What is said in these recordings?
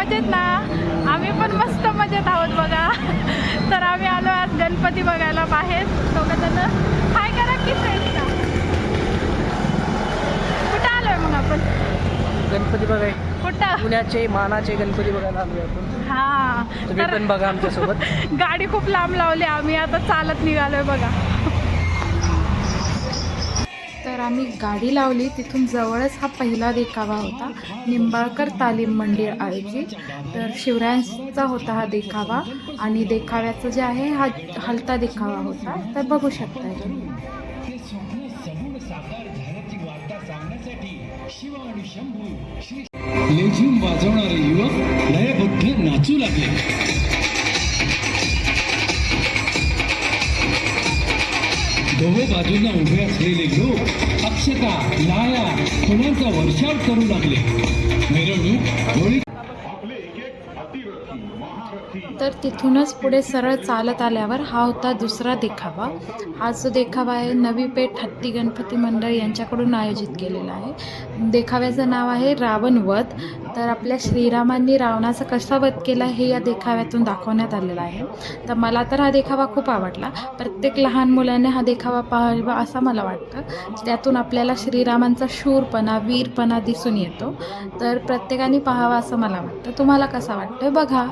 मजेत ना? आम्ही पण मस्त मजेत आहोत बघा. तर आम्ही आलो आज गणपती बघायला बाहेर. दोघंजण. हाय करा की फ्रेंड्सला कुठं आलोय मग आपण? गणपती बघाय कुठं? पुण्याचे मानाचे गणपती बघायला आलोय आपण. हा. तुम्ही पण बघा आमच्यासोबत. गाडी खूप लांब लावली आम्ही. आता चालत निघालोय बघा. तर आम्ही गाडी लावली. तिथून जवळच हा पहिला देखावा होता. निंबाळकर तालीम मंदिर आयोजित. तर शिवरायांचा होता हा देखावा. आणि देखाव्याचं जे आहे हा हलता देखावा होता. तर बघू शकता तुम्ही लेझिम वाजवणारे युवक लयबद्ध नाचू लागले. दोहो बाजूंना उभे असलेले लोक अक्षता लाया फुलांचा वर्षाव करू लागले. मिरवणूक होळी तर तिथूनच पुढे सरळ चालत आल्यावर हा होता दुसरा देखावा. हा जो देखावा आहे नवी पेठ हत्ती गणपती मंडळ यांच्याकडून आयोजित केलेला आहे. देखाव्याचं नाव आहे रावण वध. तर आपल्या श्रीरामांनी रावणाचा कसा वध केला हे या देखाव्यातून दाखवण्यात आलेलं आहे. तर मला तर हा देखावा खूप आवडला. प्रत्येक लहान मुलाने हा देखावा पाहावा असं मला वाटतं. त्यातून आपल्याला श्रीरामांचा शूरपणा वीरपणा दिसून येतो. तर प्रत्येकाने पाहावा असं मला वाटतं. तुम्हाला कसा वाटतं बघा.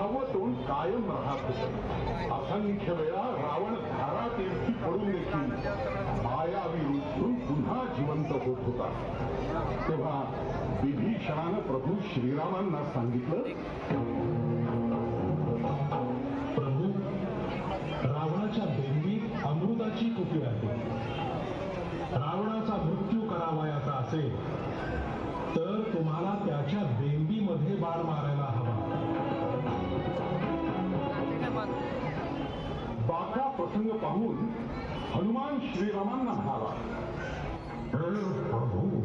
होता. तेव्हा विभीषणानं प्रभू श्रीरामांना सांगितलं प्रभू रावणाच्या देवीत अमृताची कुपी आहे. रावणाचा मृत्यू करावयाचा असेल तर तुम्हाला त्याच्या बेंबीमध्ये बाण मारायला हवा. बाका प्रसंग पाहून हनुमान श्रीरामांना म्हणाला "हे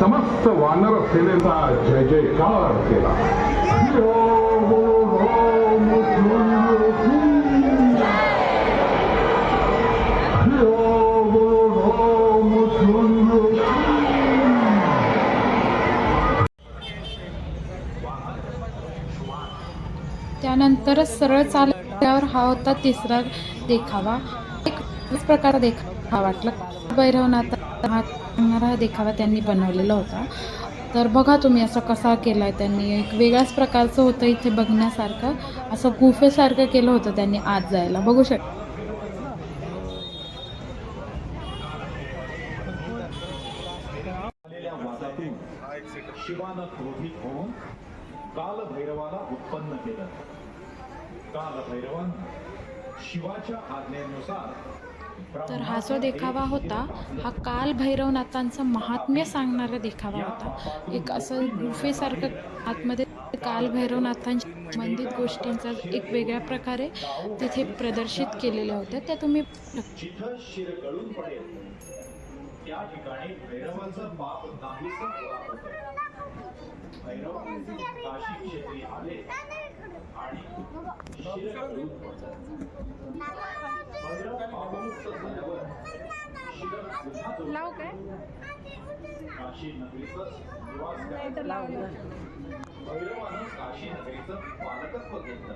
ಸಮಸ್ತ ವಾನರ ಸೇನೆಯ ಜಯ ಜಯಕಾರ ಕೇಳ त्यानंतरच सरळ चालल्यावर हा होता तिसरा देखावा. एक प्रकार देखावा वाटला. भैरवनाथ हा देखावा त्यांनी बनवलेला होता. तर बघा तुम्ही असं कसा केला आहे त्यांनी. एक वेगळ्याच प्रकारचं होतं इथे बघण्यासारखं. असं गुफेसारखं केलं होतं त्यांनी आत जायला. बघू शक शिवानं क्रोधित होऊन कालभैरवाला उत्पन्न केलं. कालभैरवानं शिवाच्या आज्ञेनुसार तर हा जो देखावा होता हा काल भैरवनाथांचं महात्म्य सांगणारा देखावा होता. एक असं गुफेसारखं आतमध्ये काल भैरवनाथांशी संबंधित गोष्टींचा एक वेगळ्या प्रकारे तिथे प्रदर्शित केलेल्या होत्या. त्या तुम्ही त्या ठिकाणी भैरवाचं पाप नाहीसं गोळा होतं भैरव काशी क्षेत्री आले आणि भैरव झाल्यावर. लाव काय काशी नगरीचं निवास. भैरवानं काशी नगरीचं पालकत्व घेतलं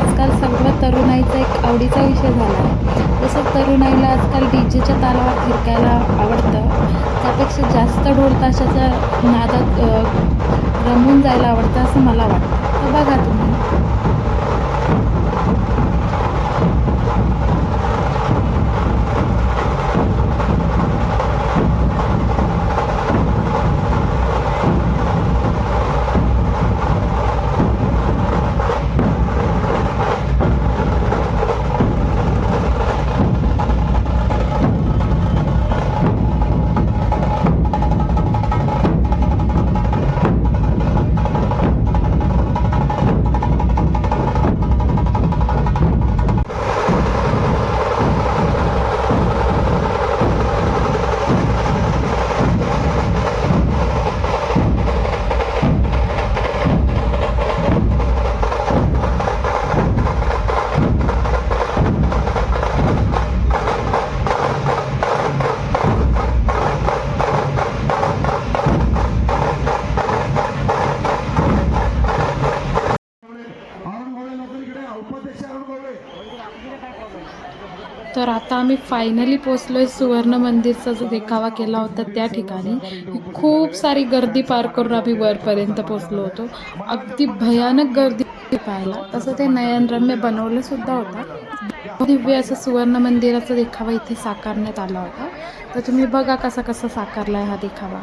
आजकाल सर्व तरुणाईचा एक आवडीचा विषय झाला आहे. जसं तरुणाईला आजकाल डी जेच्या तालावर फिरकायला आवडतं त्यापेक्षा जास्त ढोलताशाच्या नादात रमून जायला आवडतं असं मला वाटतं. तर बघा तुम्ही. आम्ही फायनली पोचलो आहे सुवर्ण मंदिरचा जो देखावा केला होता त्या ठिकाणी. खूप सारी गर्दी पार करून आम्ही वरपर्यंत पोचलो होतो. अगदी भयानक गर्दी पाहायला. तसं ते नयनरम्य बनवलं सुद्धा होतं. दिव्य असं सुवर्ण मंदिराचा देखावा इथे साकारण्यात आला होता. तर तुम्ही बघा कसा कसा साकारला आहे हा देखावा.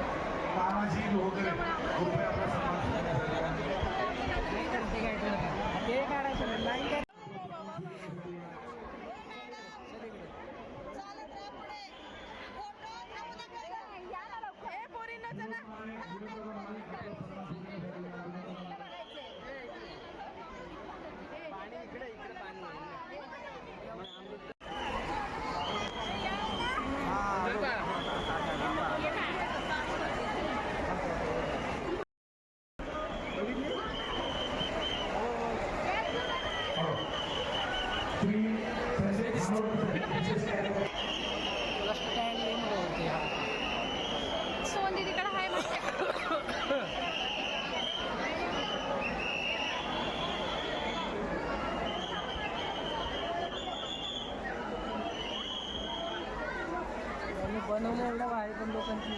बनवलं एवढं आहे पण लोकांची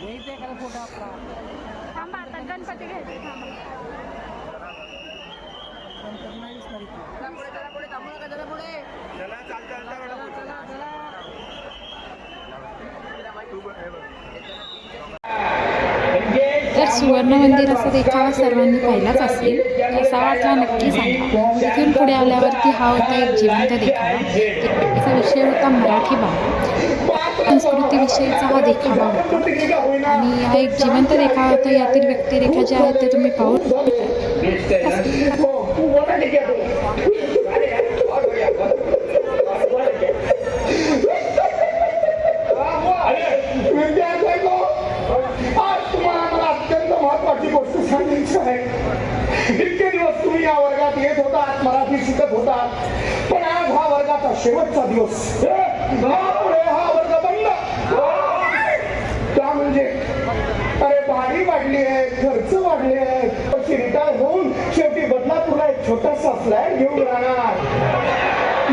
घ्यायचं एखादा फोटो आपला थांबा आता गणपती घ्यायचे थांबा. नाही दिसणार इथे. तर सुवर्ण मंदिर असं देखावा सर्वांनी पाहिलाच असेल कसा वाटला नक्की सांगा. तिथून पुढे आल्यावरती हा होता एक जिवंत देखावा. त्याचा विषय होता मराठी बाबा संस्कृतीविषयीचा हा देखावा होता. आणि हा एक जिवंत देखावा होता. यातील व्यक्तिरेखा ज्या आहेत ते तुम्ही पाहू महत्वाची साहेब इतके दिवस तुम्ही या वर्गात येत होतात मराठी शिकत होतात पण आज हा वर्गाचा शेवटचा दिवस. हा वर्ग बंद. त्या म्हणजे अरे भाडी वाढली आहे खर्च वाढले आहे रिटायर होऊन शेवटी बदलापूरला एक छोटासा फ्लॅट घेऊन राहणार.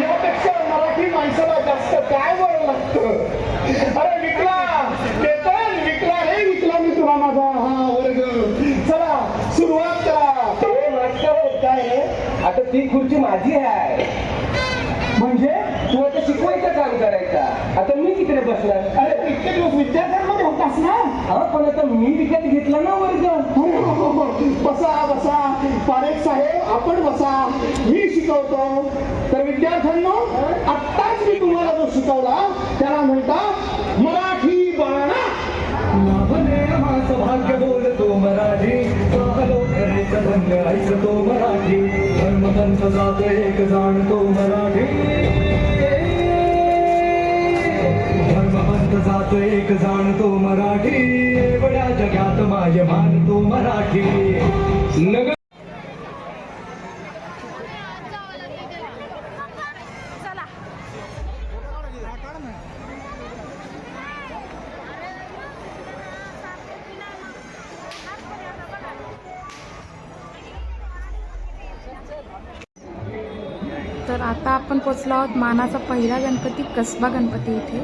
यापेक्षा मराठी माणसाला जास्त काय वळ लागतं अरे विकला केतन विकला रे विकला मी तुला माझा हा वर्ग चला सुरुवात करा ते मास्टर काय आहे? आता ती खुर्ची माझी आहे. म्हणजे तू आता शिकवायचं काम करायचा. आता मी तिकडे बसणार. अरे इतके दिवस विद्यार्थ्यांमध्ये होतास ना? हा पण आता मी विकत घेतला ना वर्ग. हो, हो, हो. बसा बसा. पारेख साहेब आपण बसा. मी शिकवतो. तर विद्यार्थ्यांनो आत्ताच मी तुम्हाला जो शिकवला त्याला म्हणतात मराठी बाणा. भाग्य बोलतो मराठी. एक खरेच धन्य ऐकतो मराठी धर्मपंथ जात एक जाणतो मराठी. धर्मपंथ जात एक जाणतो मराठी. एवढ्या जगात माय मानतो मराठी. नगर तर आता आपण पोचलो आहोत मानाचा पहिला गणपती कसबा गणपती इथे.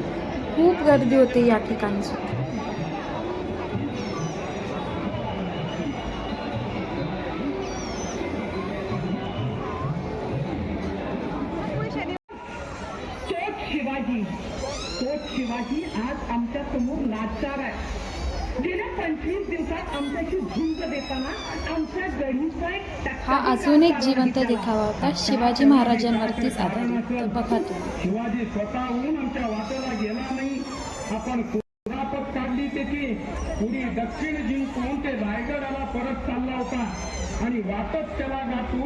खूप गर्दी होते या ठिकाणी सुद्धा. शिवाजी. शिवाजी. आज आमच्यासमोर नाचणार आहे गेल्या पंचवीस दिवसात आमच्याशी झुंज देताना आमच्या गडीचा एक टक्का हा अजून एक जिवंत देखावा होता. शिवाजी महाराजांवरतीच आधारित तर बघा तुम्ही. शिवाजी स्वतःहून आमच्या वाटेला गेला नाही. आपण कुरापत काढली त्याची. पुढी दक्षिण जिंकून ते रायगडाला परत चालला होता. आणि वाटत त्याला गाठून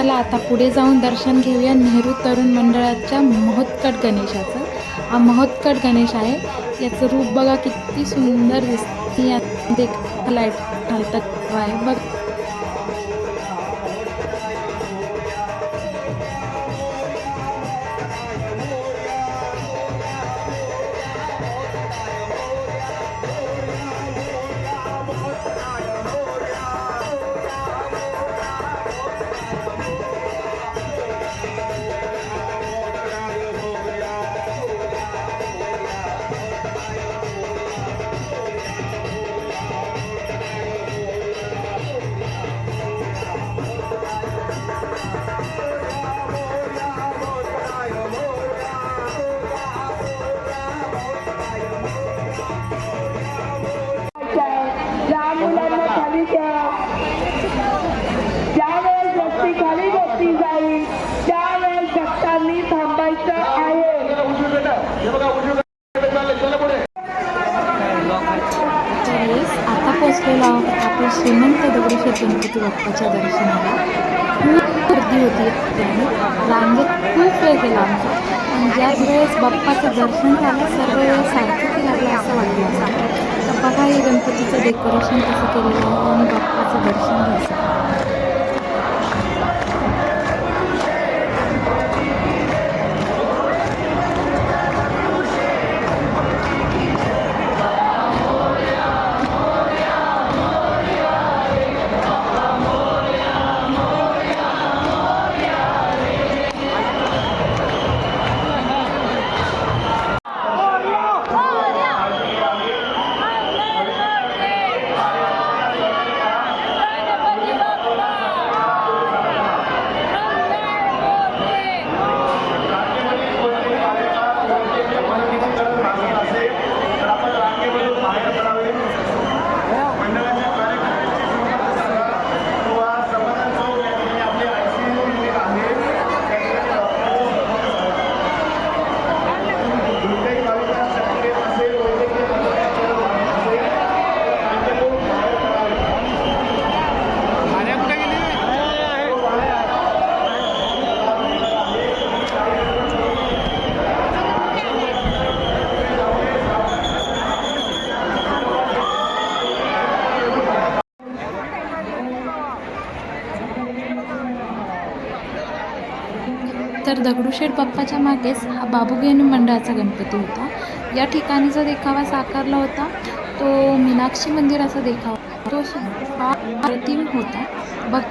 चला आता पुढे जाऊन दर्शन घेऊया नेहरू तरुण मंडळाच्या महोत्कट गणेशाचं. हा महोत्कट गणेश आहे. याचं रूप बघा किती सुंदर दिसते. यात देख लाइट घालतात. आहे बघ. श्रीमंत गणपती बाप्पाच्या दर्शनाला? खूप गर्दी होती त्याने रांगेत खूप वेळ गेला आमचा. आणि ज्या वेळेस बाप्पाचं दर्शन झालं सर्व वेळ सारखं लागलं असं वाटलं तर बघा हे गणपतीचं डेकोरेशन कसं केलेलं आहे आणि बाप्पाचं दर्शन घ्यायचं तर दगडूशेठ बाप्पाच्या मागेच हा बाबूगेन मंडळाचा गणपती होता. या ठिकाणी जो देखावा साकारला होता तो मीनाक्षी मंदिराचा देखावा तो फार अप्रतिम होता. बघ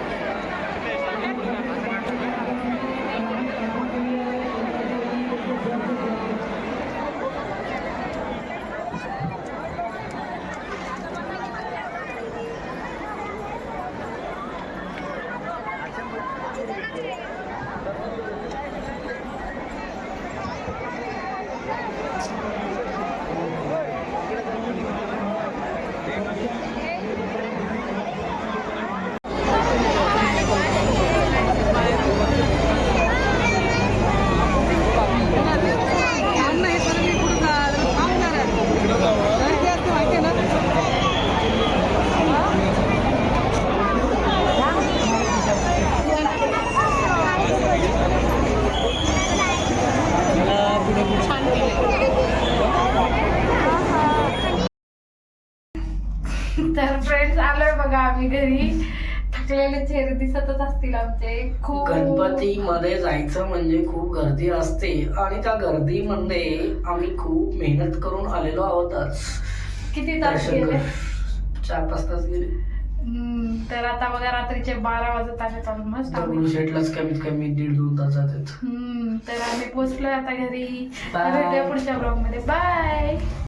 तर फ्रेंड्स आलोय बघा आम्ही घरी. थकलेले चेहरे दिसतच असतील आमचे. खूप गणपती मध्ये जायचं म्हणजे खूप गर्दी असते आणि त्या गर्दीमध्ये आम्ही खूप मेहनत करून आलेलो आहोत किती तास गेले. चार पाच तास गेले. तर आता बघा रात्रीचे बारा वाजत आहेत ऑलमोस्ट शेटलाच कमीत कमी दीड दोन तास जातात. तर आम्ही पोचलोय आता घरी. पुढच्या ब्लॉगमध्ये. बाय